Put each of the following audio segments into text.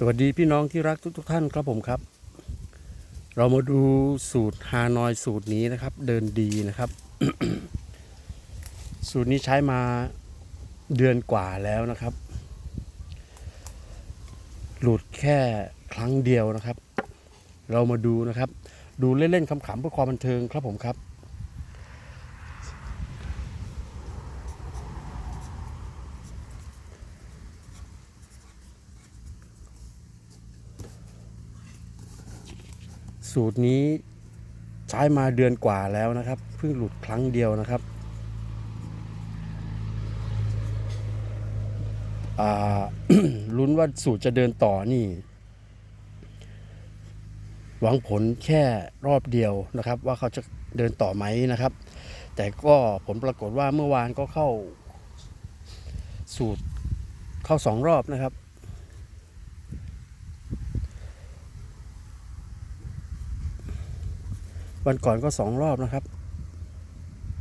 สวัสดีพี่น้องที่รักทุกทท่านครับผมครับ เรามาดูสูตรฮานอยสูตรนี้นะครับ เดินดีนะครับ สูตรนี้ใช้มาเดือนกว่าแล้วนะครับ หลุดแค่ครั้งเดียวนะครับ เรามาดูนะครับ ดูเล่นๆขำๆเพื่อความบันเทิงครับผมครับ สูตรนี้ใช้มาเดือนกว่าแล้วนะครับ เพิ่งหลุดครั้งเดียวนะครับลุ้นว่าสูตรจะเดินต่อนี่ หวังผลแค่รอบเดียวนะครับ ว่าเขาจะเดินต่อไหมนะครับ แต่ก็ผลปรากฏว่าเมื่อวานก็เข้าสูตรเข้าสองรอบนะครับ วันก่อนก็สองรอบนะครับ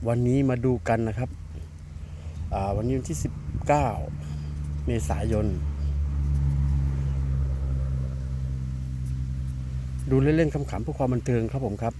วันนี้มาดูกันนะครับอ่าวันนี้วันที่ 19 เมษายน ดูเล่นๆขำๆเพื่อความบันเทิงครับผมครับ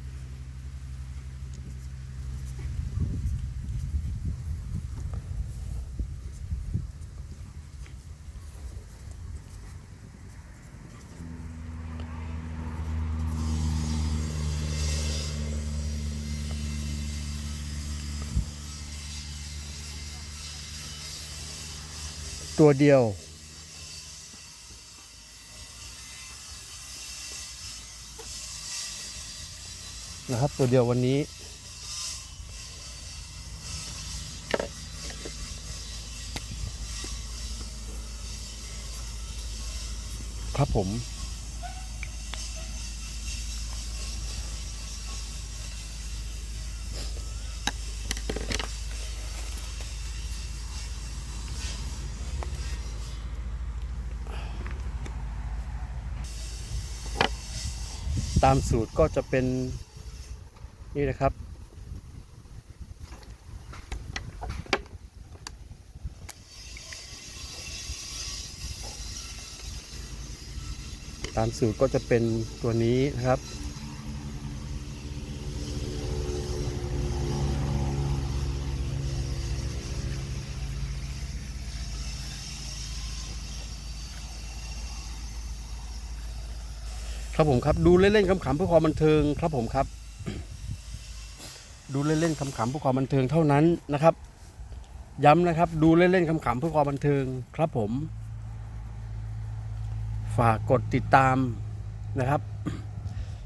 ตัวเดียว นะครับ ตัวเดียววันนี้ ครับผม ตามสูตรก็จะเป็นนี่นะครับ ตามสูตรก็จะเป็นตัวนี้นะครับ ครับผมครับดูเล่นๆขำๆเพื่อความบันเทิงครับผมครับ ดูเล่นๆขำๆเพื่อความบันเทิงเท่านั้นนะครับ ย้ำนะครับ ดูเล่นๆขำๆเพื่อความบันเทิงครับผม ฝากกดติดตามนะครับ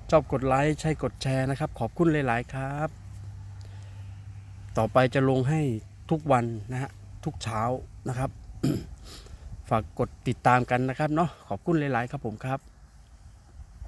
ชอบกดไลค์ใช่กดแชร์นะครับ ขอบคุณหลายๆครับ ต่อไปจะลงให้ทุกวันนะฮะทุกเช้านะครับ ฝากกดติดตามกันนะครับเนาะขอบคุณหลายๆครับผมครับ